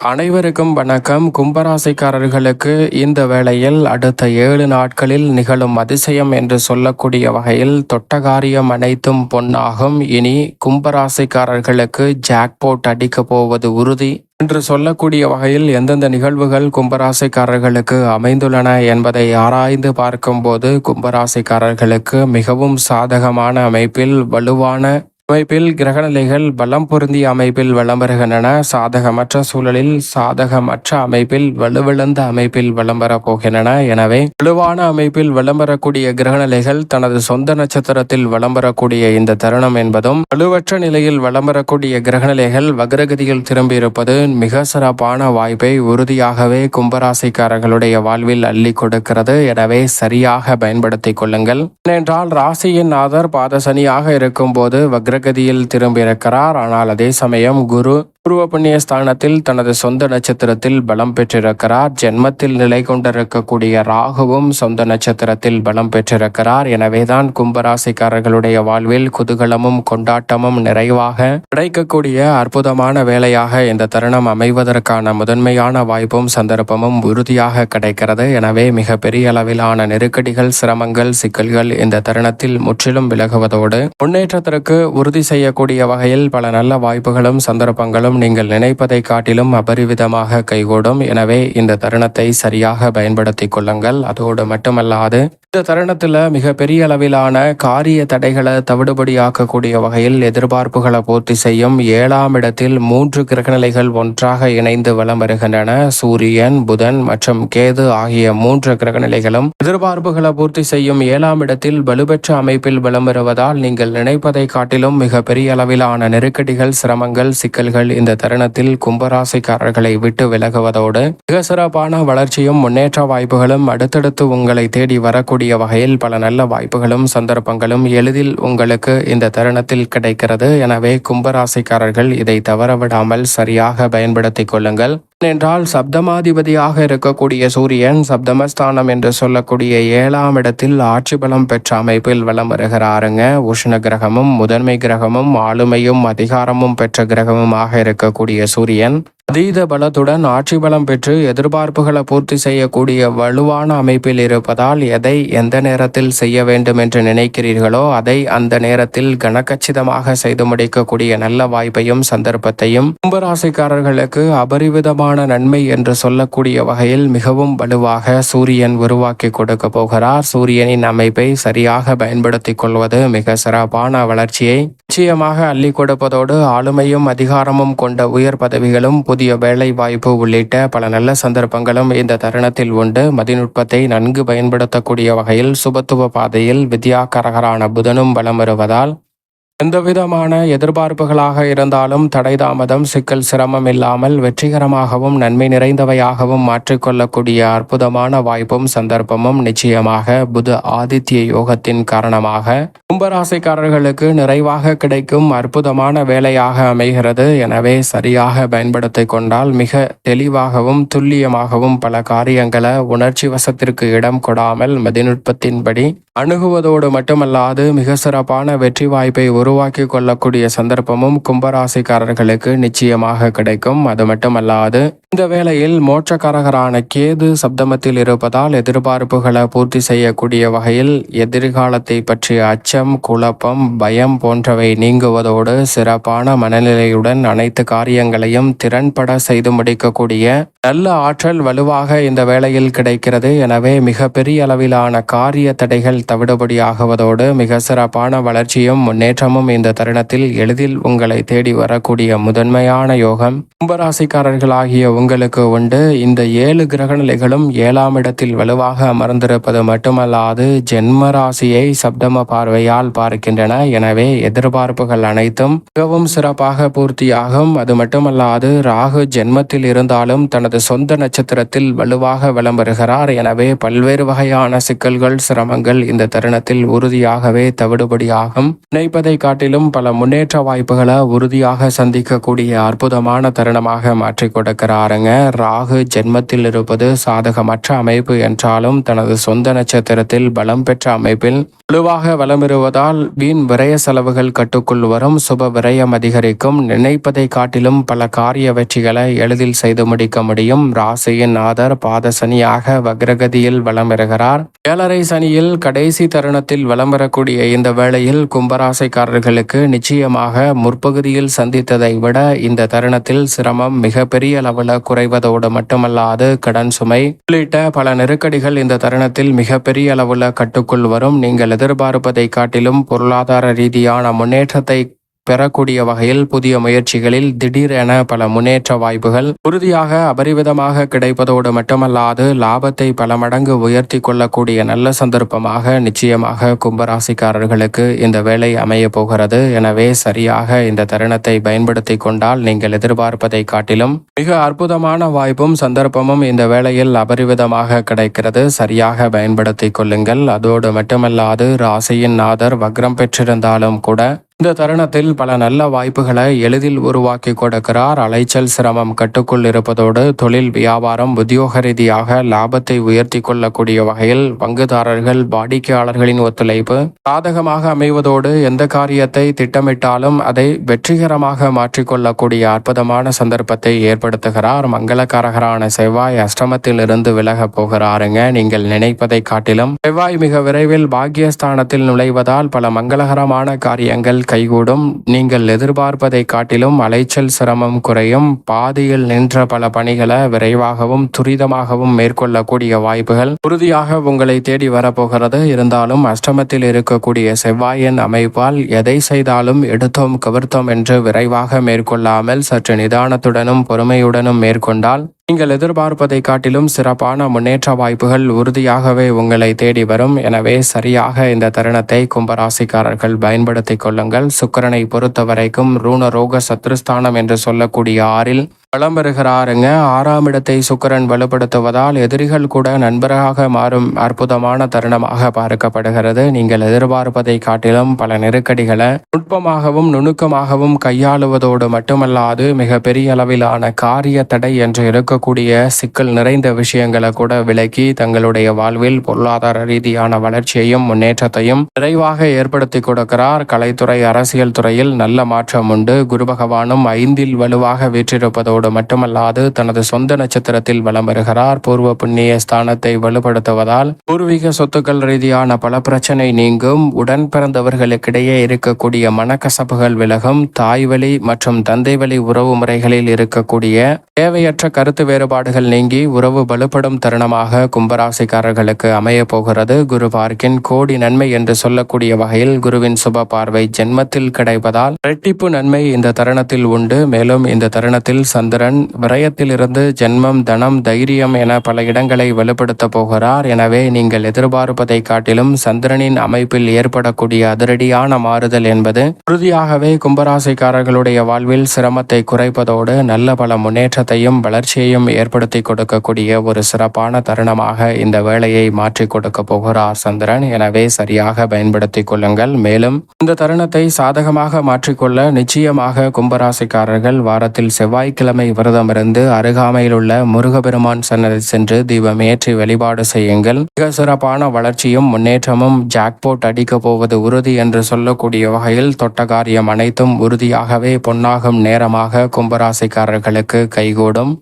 அனைவருக்கும் வணக்கம். கும்பராசிக்காரர்களுக்கு இந்த வேளையில் அடுத்த ஏழு நாட்களில் நிகழும் அதிசயம் என்று சொல்லக்கூடிய வகையில் தொட்டகாரியம் அனைத்தும் பொன்னாகும். இனி கும்பராசிக்காரர்களுக்கு ஜாக்போட் அடிக்க போவது உறுதி. என்று சொல்லக்கூடிய வகையில் எந்தெந்த நிகழ்வுகள் கும்பராசிக்காரர்களுக்கு அமைந்துள்ளன என்பதை ஆராய்ந்து பார்க்கும்போது கும்பராசிக்காரர்களுக்கு மிகவும் சாதகமான அமைப்பில் வலுவான அமைப்பில் கிரகநிலைகள் பலம் பொருந்திய அமைப்பில் வலம் வருகின்றன. சாதகமற்ற சூழலில் சாதகமற்ற அமைப்பில் வலுவிழந்த அமைப்பில் வலம் வரப் போகின்றன. எனவே வலுவான அமைப்பில் வலம் வரக்கூடிய கிரகநிலைகள் தனது சொந்த நட்சத்திரத்தில் வலம் வரக்கூடிய இந்த தருணம் என்பதும் வலுவற்ற நிலையில் வலம் வரக்கூடிய கிரகநிலைகள் வக்ரகதியில் திரும்பியிருப்பது மிக சிறப்பான வாய்ப்பை உறுதியாகவே கும்பராசிக்காரர்களுடைய வாழ்வில் அள்ளி கொடுக்கிறது. எனவே சரியாக பயன்படுத்திக் கொள்ளுங்கள். ஏனென்றால் ராசியின் ஆதர் பாதசனியாக இருக்கும் போது வக்ர வக்ரகதியில் திரும்பியிருக்கிறார். ஆனால் அதே சமயம் குரு பூர்வ புண்ணிய ஸ்தானத்தில் தனது சொந்த நட்சத்திரத்தில் பலம் பெற்றிருக்கிறார். ஜென்மத்தில் நிலை கொண்டிருக்கக்கூடிய ராகுவும் சொந்த நட்சத்திரத்தில் பலம் பெற்றிருக்கிறார். எனவேதான் கும்பராசிக்காரர்களுடைய வாழ்வில் குதூகலமும் கொண்டாட்டமும் நிறைவாக கிடைக்கக்கூடிய அற்புதமான வேலையாக இந்த தருணம் அமைவதற்கான முதன்மையான வாய்ப்பும் சந்தர்ப்பமும் உறுதியாக கிடைக்கிறது. எனவே மிக பெரிய அளவிலான நெருக்கடிகள் சிரமங்கள் சிக்கல்கள் இந்த தருணத்தில் முற்றிலும் விலகுவதோடு முன்னேற்றத்திற்கு உறுதி செய்யக்கூடிய வகையில் பல நல்ல வாய்ப்புகளும் சந்தர்ப்பங்களும் நீங்கள் நினைப்பதை காட்டிலும் அபரிவிதமாக கைகூடும். எனவே இந்த தருணத்தை சரியாக பயன்படுத்திக் கொள்ளுங்கள். அதோடு மட்டுமல்லாது இந்த தருணத்தில் மிக பெரிய அளவிலான காரிய தடைகளை தவிடுபடியாக்கக்கூடிய வகையில் எதிர்பார்ப்புகளை பூர்த்தி செய்யும் ஏழாம் இடத்தில் மூன்று கிரகநிலைகள் ஒன்றாக இணைந்து வலம் வருகின்றன. சூரியன் புதன் மற்றும் கேது ஆகிய மூன்று கிரகநிலைகளும் எதிர்பார்ப்புகளை பூர்த்தி செய்யும் ஏழாம் இடத்தில் வலுப்பெற்ற அமைப்பில் வலம் வருவதால் நீங்கள் நினைப்பதை காட்டிலும் மிக பெரிய அளவிலான நெருக்கடிகள் சிரமங்கள் சிக்கல்கள் இந்த தருணத்தில் கும்பராசிக்காரர்களை விட்டு விலகுவதோடு மிக சிறப்பான வளர்ச்சியும் முன்னேற்ற வாய்ப்புகளும் அடுத்தடுத்து உங்களை தேடி வரக்கூடிய வகையில் பல நல்ல வாய்ப்புகளும் சந்தர்ப்பங்களும் எளிதில் உங்களுக்கு இந்த தருணத்தில் கிடைக்கிறது. எனவே கும்பராசிக்காரர்கள் இதை தவறவிடாமல் சரியாக பயன்படுத்திக் கொள்ளுங்கள். என்றால் சப்தமாதிபதியாக இருக்கக்கூடிய சூரியன் சப்தமஸ்தானம் என்று சொல்லக்கூடிய ஏழாம் இடத்தில் ஆட்சி பலம் பெற்ற அமைப்பில் வலம் வருகிறாருங்க. உஷ்ண கிரகமும் முதன்மை கிரகமும் ஆளுமையும் அதிகாரமும் பெற்ற கிரகமுமாக இருக்கக்கூடிய சூரியன். அதீத பலத்துடன் ஆட்சி பலம் பெற்று எதிர்பார்ப்புகளை பூர்த்தி செய்யக்கூடிய வலுவான அமைப்பில் இருப்பதால் எதை எந்த நேரத்தில் செய்ய வேண்டும் என்று நினைக்கிறீர்களோ அதை அந்த நேரத்தில் கனக்கச்சிதமாக செய்து முடிக்கக்கூடிய நல்ல வாய்ப்பையும் சந்தர்ப்பத்தையும் கும்பராசிக்காரர்களுக்கு அபரிவிதமான நன்மை என்று சொல்லக்கூடிய வகையில் மிகவும் வலுவாக சூரியன் உருவாக்கி கொடுக்க போகிறார். சூரியனின் அமைப்பை சரியாக பயன்படுத்திக் கொள்வது மிக சிறப்பான வளர்ச்சியை நிச்சயமாக அள்ளி கொடுப்பதோடு ஆளுமையும் அதிகாரமும் கொண்ட உயர் பதவிகளும் புதிய வேலை வாய்ப்பு உள்ளிட்ட பல நல்ல சந்தர்ப்பங்களும் இந்த தருணத்தில் உண்டு. மதிநுட்பத்தை நன்கு பயன்படுத்தக்கூடிய வகையில் சுபத்துவ பாதையில் வித்யாகரகரான புதனும் வலம் வருவதால் எந்தவிதமான எதிர்பார்ப்புகளாக இருந்தாலும் தடை தாமதம் சிக்கல் சிரமம் இல்லாமல் வெற்றிகரமாகவும் நன்மை நிறைந்தவையாகவும் மாற்றிக்கொள்ளக்கூடிய அற்புதமான வாய்ப்பும் சந்தர்ப்பமும் நிச்சயமாக புத ஆதித்ய யோகத்தின் காரணமாக கும்பராசிக்காரர்களுக்கு நிறைவாக கிடைக்கும் அற்புதமான வேலையாக அமைகிறது. எனவே சரியாக பயன்படுத்தி கொண்டால் மிக தெளிவாகவும் துல்லியமாகவும் பல காரியங்களை உணர்ச்சி வசத்திற்கு இடம் கொடாமல் மதிநுட்பத்தின்படி அணுகுவதோடு மட்டுமல்லாது மிக சிறப்பான வெற்றி வாய்ப்பை உருவாக்கி கொள்ளக்கூடிய சந்தர்ப்பமும் கும்பராசிக்காரர்களுக்கு நிச்சயமாக கிடைக்கும். அது மட்டுமல்லாது இந்த வேளையில் மோட்சக்காரகரான கேது சப்தமத்தில் இருப்பதால் எதிர்பார்ப்புகளை பூர்த்தி செய்யக்கூடிய வகையில் எதிர்காலத்தை பற்றிய அச்சம் குழப்பம் பயம் போன்றவை நீங்குவதோடு சிறப்பான மனநிலையுடன் அனைத்து காரியங்களையும் திறன்பட செய்து முடிக்கக்கூடிய நல்ல ஆற்றல் வலுவாக இந்த வேளையில் கிடைக்கிறது. எனவே மிக பெரிய அளவிலான காரிய தடைகள் தவிடுபடியாகுவதோடு மிக சிறப்பான வளர்ச்சியும் முன்னேற்றமும் இந்த தருணத்தில் எளிதில் உங்களை தேடி வரக்கூடிய முதன்மையான யோகம். கும்பராசிக்காரர்களாகிய உங்களுக்கு உண்டு. இந்த ஏழு கிரகநிலைகளும் ஏழாம் இடத்தில் வலுவாக அமர்ந்திருப்பது மட்டுமல்லாது ஜென்ம ராசியை சப்தம பார்வையால் பார்க்கின்றன. எனவே எதிர்பார்ப்புகள் அனைத்தும் மிகவும் சிறப்பாக பூர்த்தியாகும். அது மட்டுமல்லாது ராகு ஜென்மத்தில் இருந்தாலும் தனது சொந்த நட்சத்திரத்தில் வலுவாக வலம் வருகிறார் எனவே பல்வேறு வகையான சிக்கல்கள் சிரமங்கள் இந்த தருணத்தில் உறுதியாகவே தவிடுபடியாகும். நினைப்பதை காட்டிலும் பல முன்னேற்ற வாய்ப்புகளை உறுதியாக சந்திக்கக்கூடிய அற்புதமான தருணமாக மாற்றி கொடுக்கிறாருங்க. ராகு ஜென்மத்தில் இருப்பது சாதகமற்ற அமைப்பு என்றாலும் தனது சொந்த நட்சத்திரத்தில் பலம் பெற்ற அமைப்பில் வலுவாக வலமிருவதால் வீண் விரய செலவுகள் கட்டுக்குள் வரும் சுப விரயம் அதிகரிக்கும். நினைப்பதை காட்டிலும் பல காரிய வெற்றிகளை எளிதில் செய்து முடிக்க முடியும். ராசியின் ஆதர் பாத சனியாக வக்ரகதியில் வலம் பெறுகிறார் ஏழரை சனியில் கடைசி தருணத்தில் வலம் பெறக்கூடிய இந்த வேளையில் அவர்களுக்கு நிச்சயமாக முற்பகுதியில் சந்தித்ததை விட இந்த தருணத்தில் சிரமம் மிகப்பெரிய அளவில் குறைவதோடு மட்டுமல்லாது கடன் சுமை உள்ளிட்ட பல நெருக்கடிகள் இந்த தருணத்தில் மிகப்பெரிய அளவில் கட்டுக்குள் வரும். நீங்கள் எதிர்பார்ப்பதை காட்டிலும் பொருளாதார ரீதியான முன்னேற்றத்தை பெறக்கூடிய வகையில் புதிய முயற்சிகளில் திடீரென பல முன்னேற்ற வாய்ப்புகள் உறுதியாக அபரிவிதமாக கிடைப்பதோடு மட்டுமல்லாது லாபத்தை பல மடங்கு உயர்த்தி கொள்ளக்கூடிய நல்ல சந்தர்ப்பமாக நிச்சயமாக கும்பராசிக்காரர்களுக்கு இந்த வேலை அமைய போகிறது. எனவே சரியாக இந்த தருணத்தை பயன்படுத்தி கொண்டால் நீங்கள் எதிர்பார்ப்பதை காட்டிலும் மிக அற்புதமான வாய்ப்பும் சந்தர்ப்பமும் இந்த வேளையில் அபரிவிதமாக கிடைக்கிறது. சரியாக பயன்படுத்தி கொள்ளுங்கள். அதோடு மட்டுமல்லாது ராசியின் நாதர் வக்ரம் பெற்றிருந்தாலும் கூட இந்த தருணத்தில் பல நல்ல வாய்ப்புகளை எளிதில் உருவாக்கி கொடுக்கிறார். அலைச்சல் சிரமம் கட்டுக்குள் இருப்பதோடு தொழில் வியாபாரம் உத்தியோக ரீதியாக லாபத்தை உயர்த்தி கொள்ளக்கூடிய வகையில் பங்குதாரர்கள் வாடிக்கையாளர்களின் ஒத்துழைப்பு சாதகமாக அமைவதோடு எந்த காரியத்தை திட்டமிட்டாலும் அதை வெற்றிகரமாக மாற்றிக்கொள்ளக்கூடிய அற்புதமான சந்தர்ப்பத்தை ஏற்படுத்துகிறார். மங்களக்காரகரான செவ்வாய் அஷ்டமத்தில் இருந்து விலக போகிறாருங்க. நீங்கள் நினைப்பதை காட்டிலும் செவ்வாய் மிக விரைவில் பாக்கியஸ்தானத்தில் நுழைவதால் பல மங்களகரமான காரியங்கள் கைகூடும். நீங்கள் எதிர்பார்ப்பதை காட்டிலும் அலைச்சல் சிரமம் குறையும். பாதியில் நின்ற பல பணிகளை விரைவாகவும் துரிதமாகவும் மேற்கொள்ளக்கூடிய வாய்ப்புகள். உறுதியாக உங்களை தேடி வரப்போகிறது. இருந்தாலும் அஷ்டமத்தில் இருக்கக்கூடிய செவ்வாயின் அமைப்பால் எதை செய்தாலும் எடுத்தோம் கவிர்த்தோம் என்று விரைவாக மேற்கொள்ளாமல் சற்று நிதானத்துடனும் பொறுமையுடனும் மேற்கொண்டால் நீங்கள் எதிர்பார்ப்பதை காட்டிலும் சிறப்பான முன்னேற்ற வாய்ப்புகள் உறுதியாகவே உங்களை தேடி வரும். எனவே சரியாக இந்த தருணத்தை கும்பராசிக்காரர்கள் பயன்படுத்திக் கொள்ளுங்கள். சுக்கரனை பொறுத்த வரைக்கும் சத்ருஸ்தானம் என்று சொல்லக்கூடிய ஆறில் வளம் பெறுகிறாருங்க ஆறாம் இடத்தை சுக்கரன் வலுப்படுத்துவதால் எதிரிகள் கூட நண்பராக மாறும் அற்புதமான தருணமாக பார்க்கப்படுகிறது. நீங்கள் எதிர்பார்ப்பதை காட்டிலும் பல நெருக்கடிகளை நுட்பமாகவும் நுணுக்கமாகவும் கையாளுவதோடு மட்டுமல்லாது மிக பெரிய அளவிலான காரிய தடை என்று இருக்கக்கூடிய சிக்கல் நிறைந்த விஷயங்களை கூட விலக்கி தங்களுடைய வாழ்வில் பொருளாதார ரீதியான வளர்ச்சியையும் முன்னேற்றத்தையும் விரைவாக ஏற்படுத்தி கொடுக்கிறார். கலைத்துறை அரசியல் துறையில் நல்ல மாற்றம் உண்டு. குரு பகவானும் ஐந்தில் வலுவாக வீற்றிருப்பதோடு மட்டுமல்லாது தனது சொந்த நட்சத்திரத்தில் வலம் வருகிறார். பூர்வ புண்ணிய ஸ்தானத்தை வலுப்படுத்துவதால் பூர்வீக சொத்துக்கள் ரீதியான பல பிரச்சனை நீங்கும். உடன் பிறந்தவர்களுக்கிடையே இருக்கக்கூடிய மனக்கசப்புகள் விலகும். தாய் வழி மற்றும் தந்தை வழி உறவு முறைகளில் இருக்கக்கூடிய தேவையற்ற கருத்து வேறுபாடுகள் நீங்கி உறவு வலுப்படும் தருணமாக கும்பராசிக்காரர்களுக்கு அமைய போகிறது. குரு பார்க்கின் கோடி நன்மை என்று சொல்லக்கூடிய வகையில் குருவின் சுப பார்வை ஜென்மத்தில் கிடைப்பதால் இரட்டிப்பு நன்மை இந்த தருணத்தில் உண்டு. மேலும் இந்த தருணத்தில் சந்திரன் விரயத்திலிருந்து ஜென்மம் தனம் தைரியம் என பல இடங்களை வலுப்படுத்த போகிறார். எனவே நீங்கள் எதிர்பார்ப்பதை காட்டிலும் சந்திரனின் அமைப்பில் ஏற்படக்கூடிய அதிரடியான மாறுதல் என்பது உறுதியாகவே கும்பராசிக்காரர்களுடைய வாழ்வில் சிரமத்தை குறைப்பதோடு நல்ல பல முன்னேற்றத்தையும் வளர்ச்சியையும் ஏற்படுத்தி கொடுக்கக்கூடிய ஒரு சிறப்பான தருணமாக இந்த வேலையை மாற்றி கொடுக்க போகிறார் சந்திரன். எனவே சரியாக பயன்படுத்திக் கொள்ளுங்கள். மேலும் இந்த தருணத்தை சாதகமாக மாற்றிக்கொள்ள நிச்சயமாக கும்பராசிக்காரர்கள் வாரத்தில் செவ்வாய்க்கிழமை விரதமிருந்து அருகாமையில் உள்ள முருகபெருமான் சன்னதி சென்று தீபம் ஏற்றி வழிபாடு செய்யுங்கள். மிக சிறப்பான வளர்ச்சியும் முன்னேற்றமும் ஜாக்போட் அடிக்கப் போவது உறுதி என்று சொல்லக்கூடிய வகையில் தொட்ட காரியம் அனைத்தும் உறுதியாகவே பொன்னாகும் நேரமாக கும்பராசிக்காரர்களுக்கு கைகூடும்.